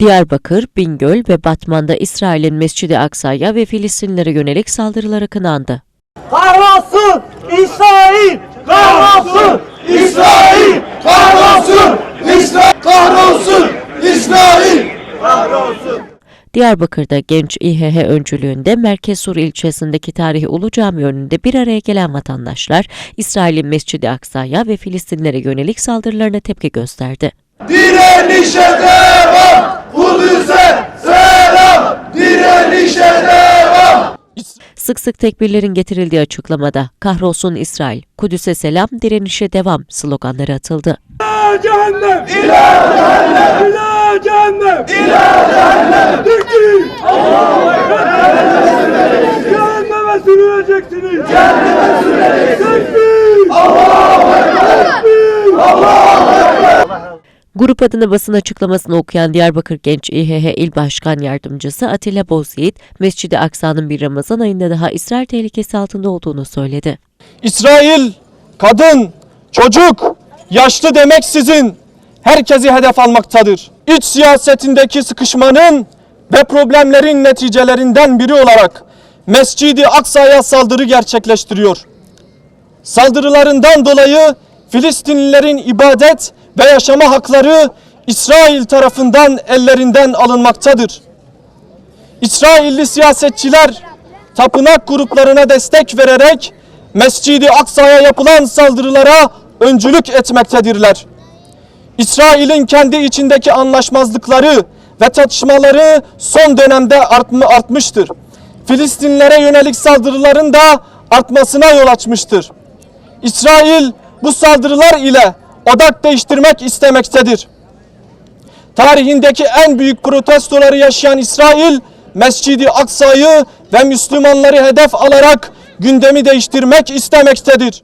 Diyarbakır, Bingöl ve Batman'da İsrail'in Mescid-i Aksa'ya ve Filistinlere yönelik saldırıları kınandı. Kahrolsun İsrail! Kahrolsun İsrail! Kahrolsun İsrail! Kahrolsun İsrail! Kahrolsun! Diyarbakır'da genç İHH öncülüğünde Merkez Sur ilçesindeki tarihi Ulu Cami önünde bir araya gelen vatandaşlar, İsrail'in Mescid-i Aksa'ya ve Filistinlere yönelik saldırılarına tepki gösterdi. Direnişe devam! Kudüs'e selam! Direnişe devam! Sık sık tekbirlerin getirildiği açıklamada kahrolsun İsrail, Kudüs'e selam, direnişe devam sloganları atıldı. İla cehennem! İla cehennem! Grup adına basın açıklamasını okuyan Diyarbakır Genç İHH İl Başkan Yardımcısı Atilla Bozyiğit, Mescid-i Aksa'nın bir Ramazan ayında daha İsrail tehlikesi altında olduğunu söyledi. İsrail, kadın, çocuk, yaşlı demeksizin herkesi hedef almaktadır. İç siyasetindeki sıkışmanın ve problemlerin neticelerinden biri olarak Mescid-i Aksa'ya saldırı gerçekleştiriyor. Saldırılarından dolayı Filistinlilerin ibadet ve yaşama hakları İsrail tarafından ellerinden alınmaktadır. İsrailli siyasetçiler tapınak gruplarına destek vererek Mescid-i Aksa'ya yapılan saldırılara öncülük etmektedirler. İsrail'in kendi içindeki anlaşmazlıkları ve çatışmaları son dönemde artma, artmıştır. Filistinlere yönelik saldırıların da artmasına yol açmıştır. İsrail bu saldırılar ile odak değiştirmek istemektedir. Tarihindeki en büyük protestoları yaşayan İsrail, Mescid-i Aksa'yı ve Müslümanları hedef alarak gündemi değiştirmek istemektedir.